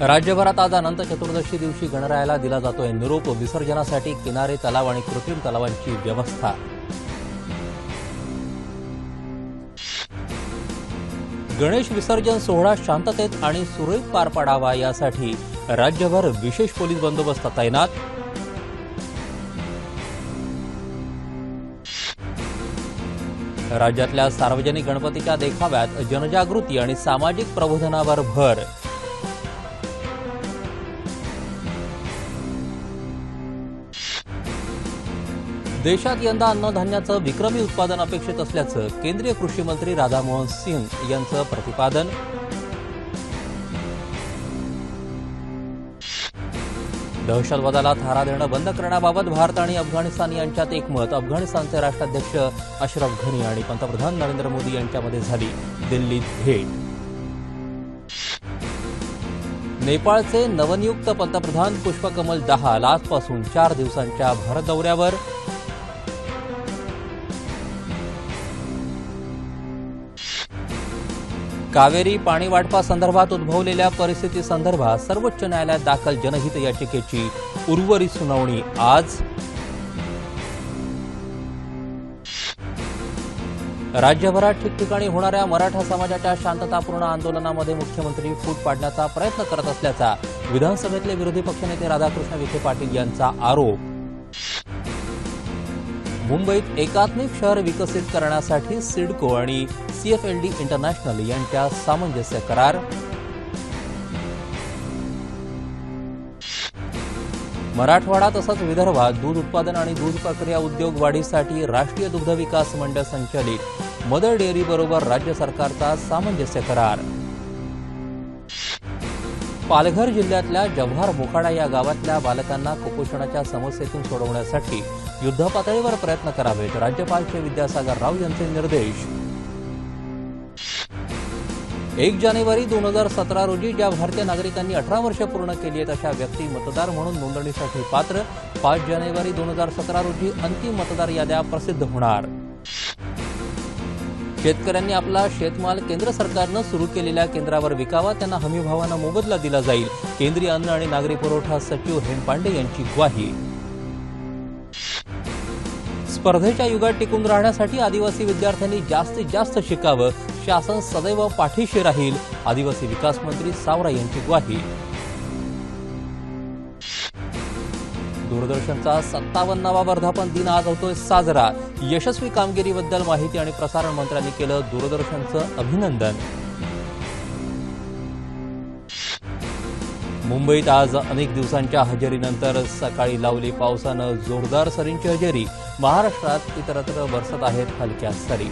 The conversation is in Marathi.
राज्यभरात आज अनंत चतुर्दशी दिवशी गणरायाला दिला जातोय निरोप. विसर्जनासाठी किनारे तलाव आणि कृत्रिम तलावांची व्यवस्था. गणेश विसर्जन सोहळा शांततेत आणि सुरळीत पार पाडावा यासाठी राज्यभर विशेष पोलीस बंदोबस्त तैनात. राज्यातल्या सार्वजनिक गणपतीच्या देखाव्यात जनजागृती आणि सामाजिक प्रबोधनावर भर. देशात यंदा अन्नधान्याचं विक्रमी उत्पादन अपेक्षित असल्याचं केंद्रीय कृषी मंत्री राधामोहन सिंग यांचं प्रतिपादन. दहशतवादाला थारा देणं बंद करण्याबाबत भारत आणि अफगाणिस्तान यांच्यात एकमत. अफगाणिस्तानचे राष्ट्राध्यक्ष अशरफ घनी आणि पंतप्रधान नरेंद्र मोदी यांच्यामध्ये झाली दिल्लीत भेट. नेपाळचे नवनियुक्त पंतप्रधान पुष्पकमल दहाल आजपासून चार दिवसांच्या भारत दौऱ्यावर. कावेरी पाणी वाटपासंदर्भात उद्भवलेल्या परिस्थितीसंदर्भात सर्वोच्च न्यायालयात दाखल जनहित याचिकेची उर्वरित सुनावणी आज. राज्यभरात ठिकठिकाणी होणाऱ्या मराठा समाजाच्या शांततापूर्ण आंदोलनामध्ये मुख्यमंत्री फूट पाडण्याचा प्रयत्न करत असल्याचा विधानसभेतले विरोधी पक्षनेते राधाकृष्ण विखे पाटील यांचा आरोप. मुंबईत एकात्मिक शहर विकसित करण्यासाठी सिडको आणि सीएफएलडी इंटरनॅशनल यांच्या सामंजस्य करार. मराठवाडा तसंच विदर्भात दूध उत्पादन आणि दूध प्रक्रिया उद्योग वाढीसाठी राष्ट्रीय दुग्ध विकास मंडळ संचालित मदर डेअरी बरोबर राज्य सरकारचा सामंजस्य करार. पालघर जिल्ह्यातल्या जव्हार मोखाडा या गावातल्या बालकांना कुपोषणाच्या समस्येतून सोडवण्यासाठी युद्धपातळीवर प्रयत्न करावेत. राज्यपाल श्री विद्यासागर राव यांचे निर्देश. एक जानेवारी दोन हजार सतरा रोजी ज्या भारतीय नागरिकांनी अठरा वर्ष पूर्ण केली आहेत अशा व्यक्ती मतदार म्हणून नोंदणीसाठी पात्र. पाच जानेवारी दोन हजार सतरा रोजी अंतिम मतदार याद्या प्रसिद्ध होणार. शेतकऱ्यांनी आपला शेतमाल केंद्र सरकारनं सुरू केलेल्या केंद्रावर विकावा त्यांना हमीभावानं मोबदला दिला जाईल. केंद्रीय अन्न आणि नागरी पुरवठा सचिव हेम पांडे यांची ग्वाही. स्पर्धेच्या युगात टिकून राहण्यासाठी आदिवासी विद्यार्थ्यांनी जास्तीत जास्त शिकावं. शासन सदैव पाठीशी राहील. आदिवासी विकास मंत्री सावरा यांची ग्वाही. दूरदर्शनचा सत्तावन्नावा वर्धापन दिन आज होतोय साजरा. यशस्वी कामगिरीबद्दल माहिती आणि प्रसारण मंत्र्यांनी केलं दूरदर्शनचं अभिनंदन. मुंबईत आज अनेक दिवसांच्या हजेरीनंतर सकाळी लावली पावसानं जोरदार सरींची हजेरी. महाराष्ट्रात इतरत्र बरसत आहेत हलक्या सरी.